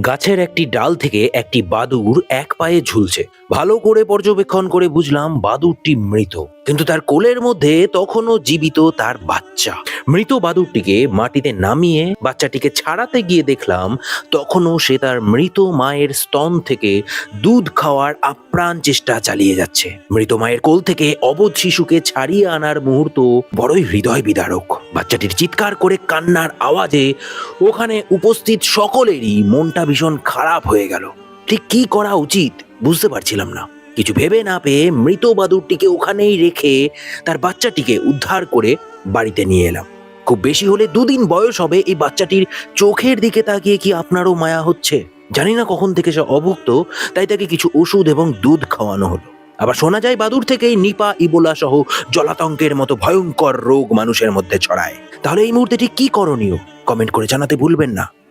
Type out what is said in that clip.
গাছের একটি ডাল থেকে একটি বাদুর এক পায়ে ঝুলছে। ভালো করে পর্যবেক্ষণ করে বুঝলাম বাদুরটি মৃত। কিন্তু তার কোলের মধ্যে তখনও জীবিত তার বাচ্চা। মৃত বাদুরটিকে মাটিতে নামিয়ে বাচ্চাটিকে ছাড়াতে গিয়ে দেখলাম তখনও সে তার মৃত মায়ের স্তন থেকে দুধ খাওয়ার আপ্রাণ চেষ্টা চালিয়ে যাচ্ছে। মৃত মায়ের কোল থেকে অবধ শিশুকে ছাড়িয়ে আনার মুহূর্ত বড়ই হৃদয় বিদারক বাচ্চাটির চিৎকার করে কান্নার আওয়াজে ওখানে উপস্থিত সকলেরই মনটা ভীষণ খারাপ হয়ে গেল। ঠিক কি করা উচিত বুঝতে পারছিলাম না। কিছু ভেবে না পেয়ে মৃত বাদুরটিকে ওখানেই রেখে তার বাচ্চাটিকে উদ্ধার করে বাড়িতে নিয়ে এলাম। খুব বেশি হলে দুদিন বয়স হবে এই বাচ্চাটির চোখের দিকে তাকিয়ে কি আপনারও মায়া হচ্ছে? জানি না কখন থেকে সে অভুক্ত, তাই তাকে কিছু ওষুধ এবং দুধ খাওয়ানো হলো। আবার শোনা যায় বাদুর থেকেই নিপা, ইবোলা সহ জলাতঙ্কের মতো ভয়ঙ্কর রোগ মানুষের মধ্যে ছড়ায়। তাহলে এই মুহূর্তে ঠিক কি করণীয়? কমেন্ট করে জানাতে ভুলবেন না।